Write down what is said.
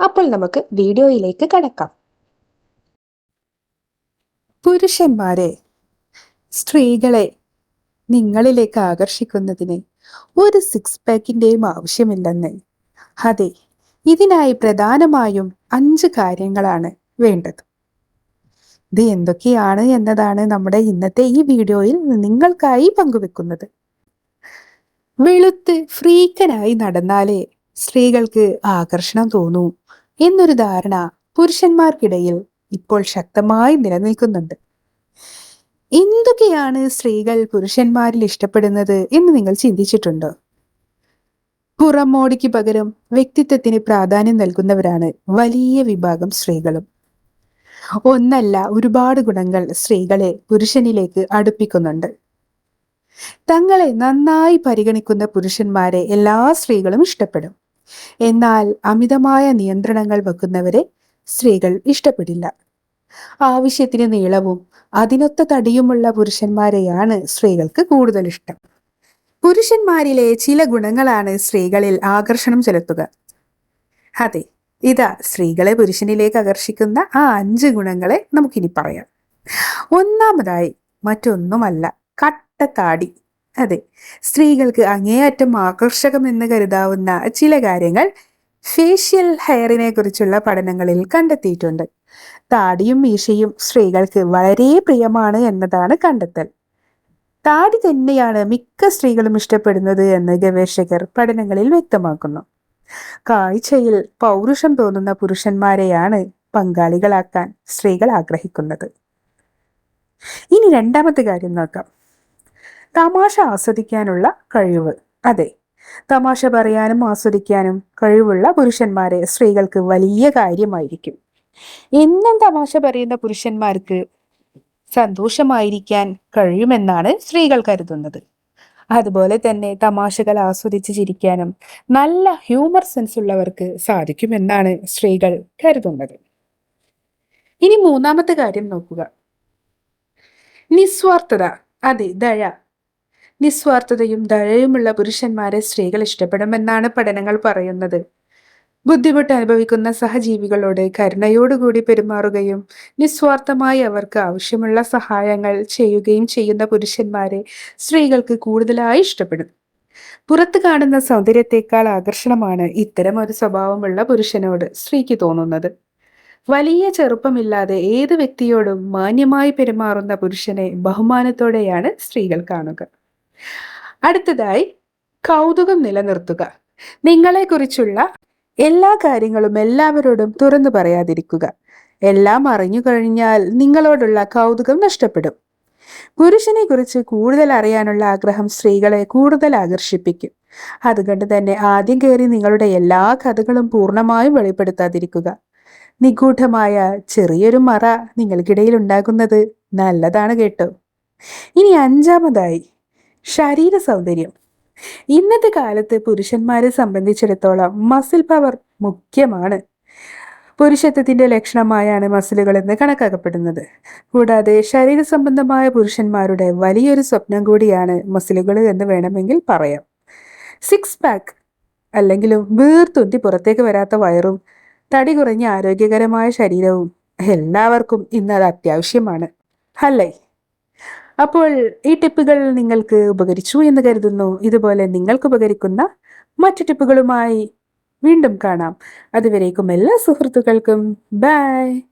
അപ്പോൾ നമുക്ക് വീഡിയോയിലേക്ക് കടക്കാം. പുരുഷന്മാരെ സ്ത്രീകളെ നിങ്ങളിലേക്ക് ആകർഷിക്കുന്നതിന് ഒരു സിക്സ് പാക്കിന്റെയും ആവശ്യമില്ലെന്ന്. അതെ ഇതിനായി പ്രധാനമായും അഞ്ച് കാര്യങ്ങളാണ് വേണ്ടത്. ഇത് എന്തൊക്കെയാണ് എന്നതാണ് നമ്മുടെ ഇന്നത്തെ ഈ വീഡിയോയിൽ നിങ്ങൾക്കായി പങ്കുവെക്കുന്നത്. വെളുത്ത് ഫ്രീക്കനായി നടന്നാലേ സ്ത്രീകൾക്ക് ആകർഷണം തോന്നൂ എന്നൊരു ധാരണ പുരുഷന്മാർക്കിടയിൽ ഇപ്പോൾ ശക്തമായി നിലനിൽക്കുന്നുണ്ട്. എന്തൊക്കെയാണ് സ്ത്രീകൾ പുരുഷന്മാരിൽ ഇഷ്ടപ്പെടുന്നത് എന്ന് നിങ്ങൾ ചിന്തിച്ചിട്ടുണ്ടോ? പുറമോടിക്ക് പകരം വ്യക്തിത്വത്തിന് പ്രാധാന്യം നൽകുന്നവരാണ് വലിയ വിഭാഗം സ്ത്രീകളും. ഒന്നല്ല ഒരുപാട് ഗുണങ്ങൾ സ്ത്രീകളെ പുരുഷനിലേക്ക് അടുപ്പിക്കുന്നുണ്ട്. തങ്ങളെ നന്നായി പരിഗണിക്കുന്ന പുരുഷന്മാരെ എല്ലാ സ്ത്രീകളും ഇഷ്ടപ്പെടും. എന്നാൽ അമിതമായ നിയന്ത്രണങ്ങൾ വെക്കുന്നവരെ സ്ത്രീകൾ ഇഷ്ടപ്പെടില്ല. ആവശ്യത്തിന് നീളവും അതിനൊത്ത തടിയുമുള്ള പുരുഷന്മാരെയാണ് സ്ത്രീകൾക്ക് കൂടുതൽ ഇഷ്ടം. പുരുഷന്മാരിലെ ചില ഗുണങ്ങളാണ് സ്ത്രീകളിൽ ആകർഷണം ചെലുത്തുക. അതെ ഇതാ സ്ത്രീകളെ പുരുഷനിലേക്ക് ആകർഷിക്കുന്ന ആ അഞ്ച് ഗുണങ്ങളെ നമുക്കിനി പറയാം. ഒന്നാമതായി മറ്റൊന്നുമല്ല കട്ടത്താടി അതെ. സ്ത്രീകൾക്ക് അങ്ങേയറ്റം ആകർഷകമെന്ന് കരുതാവുന്ന ചില കാര്യങ്ങൾ ഫേഷ്യൽ ഹെയറിനെ കുറിച്ചുള്ള പഠനങ്ങളിൽ കണ്ടെത്തിയിട്ടുണ്ട്. താടിയും മീശയും സ്ത്രീകൾക്ക് വളരെ പ്രിയമാണ് എന്നതാണ് കണ്ടെത്തൽ. താടി തന്നെയാണ് മിക്ക സ്ത്രീകളും ഇഷ്ടപ്പെടുന്നത് എന്ന് ഗവേഷകർ പഠനങ്ങളിൽ വ്യക്തമാക്കുന്നു. കാഴ്ചയിൽ പൗരുഷം തോന്നുന്ന പുരുഷന്മാരെയാണ് പങ്കാളികളാക്കാൻ സ്ത്രീകൾ ആഗ്രഹിക്കുന്നത്. ഇനി രണ്ടാമത്തെ കാര്യം നോക്കാം. തമാശ ആസ്വദിക്കാനുള്ള കഴിവ്. അതെ തമാശ പറയാനും ആസ്വദിക്കാനും കഴിവുള്ള പുരുഷന്മാരെ സ്ത്രീകൾക്ക് വലിയ കാര്യമായിരിക്കും. എന്നും തമാശ പറയുന്ന പുരുഷന്മാർക്ക് സന്തോഷമായിരിക്കാൻ കഴിയുമെന്നാണ് സ്ത്രീകൾ കരുതുന്നത്. അതുപോലെ തന്നെ തമാശകൾ ആസ്വദിച്ച് ചിരിക്കാനും നല്ല ഹ്യൂമർ സെൻസ് ഉള്ളവർക്ക് സാധിക്കുമെന്നാണ് സ്ത്രീകൾ കരുതുന്നത്. ഇനി മൂന്നാമത്തെ കാര്യം നോക്കുക. നിസ്വാർത്ഥത അതെ ദയ നിസ്വാർത്ഥതയും ദയയുമുള്ള പുരുഷന്മാരെ സ്ത്രീകൾ ഇഷ്ടപ്പെടുമെന്നാണ് പഠനങ്ങൾ പറയുന്നത്. ബുദ്ധിമുട്ട് അനുഭവിക്കുന്ന സഹജീവികളോട് കരുണയോടുകൂടി പെരുമാറുകയും നിസ്വാർത്ഥമായി അവർക്ക് ആവശ്യമുള്ള സഹായങ്ങൾ ചെയ്യുകയും ചെയ്യുന്ന പുരുഷന്മാരെ സ്ത്രീകൾക്ക് കൂടുതലായി ഇഷ്ടപ്പെടും പുറത്ത് കാണുന്ന സൗന്ദര്യത്തെക്കാൾ ആകർഷണമാണ് ഇത്തരം ഒരു സ്വഭാവമുള്ള പുരുഷനോട് സ്ത്രീക്ക് തോന്നുന്നത്. വലിയ ചെറുപ്പമില്ലാതെ ഏത് വ്യക്തിയോടും മാന്യമായി പെരുമാറുന്ന പുരുഷനെ ബഹുമാനത്തോടെയാണ് സ്ത്രീകൾ കാണുക. അടുത്തതായി കൗതുകം നിലനിർത്തുക. നിങ്ങളെക്കുറിച്ചുള്ള എല്ലാ കാര്യങ്ങളും എല്ലാവരോടും തുറന്നു പറയാതിരിക്കുക. എല്ലാം അറിഞ്ഞു കഴിഞ്ഞാൽ നിങ്ങളോടുള്ള കൗതുകം നഷ്ടപ്പെടും. പുരുഷനെ കുറിച്ച് കൂടുതൽ അറിയാനുള്ള ആഗ്രഹം സ്ത്രീകളെ കൂടുതൽ ആകർഷിപ്പിക്കും. അതുകൊണ്ട് തന്നെ ആദ്യം കയറി നിങ്ങളുടെ എല്ലാ കഥകളും പൂർണമായും വെളിപ്പെടുത്താതിരിക്കുക. നിഗൂഢമായ ചെറിയൊരു മറ നിങ്ങൾക്കിടയിൽ ഉണ്ടാകുന്നത് നല്ലതാണ് കേട്ടോ. ഇനി അഞ്ചാമതായി ശരീര സൗന്ദര്യം ഇന്നത്തെ കാലത്ത് പുരുഷന്മാരെ സംബന്ധിച്ചിടത്തോളം മസിൽ പവർ മുഖ്യമാണ്. പുരുഷത്വത്തിന്റെ ലക്ഷണമായാണ് മസിലുകൾ എന്ന് കണക്കാക്കപ്പെടുന്നത്. കൂടാതെ ശരീര സംബന്ധമായ പുരുഷന്മാരുടെ വലിയൊരു സ്വപ്നം കൂടിയാണ് മസിലുകൾ എന്ന് വേണമെങ്കിൽ പറയാം. സിക്സ് പാക്ക് അല്ലെങ്കിലും വീർത്തുന്തി പുറത്തേക്ക് വരാത്ത വയറും തടി കുറഞ്ഞ ആരോഗ്യകരമായ ശരീരവും എല്ലാവർക്കും ഇന്ന് അത് അത്യാവശ്യമാണ്. അല്ലേ? അപ്പോൾ ഈ ടിപ്പുകൾ നിങ്ങൾക്ക് ഉപകരിച്ചു എന്ന് കരുതുന്നു. ഇതുപോലെ നിങ്ങൾക്ക് ഉപകരിക്കുന്ന മറ്റു ടിപ്പുകളുമായി വീണ്ടും കാണാം. അതുവരേക്കും എല്ലാ സുഹൃത്തുക്കൾക്കും. ബൈ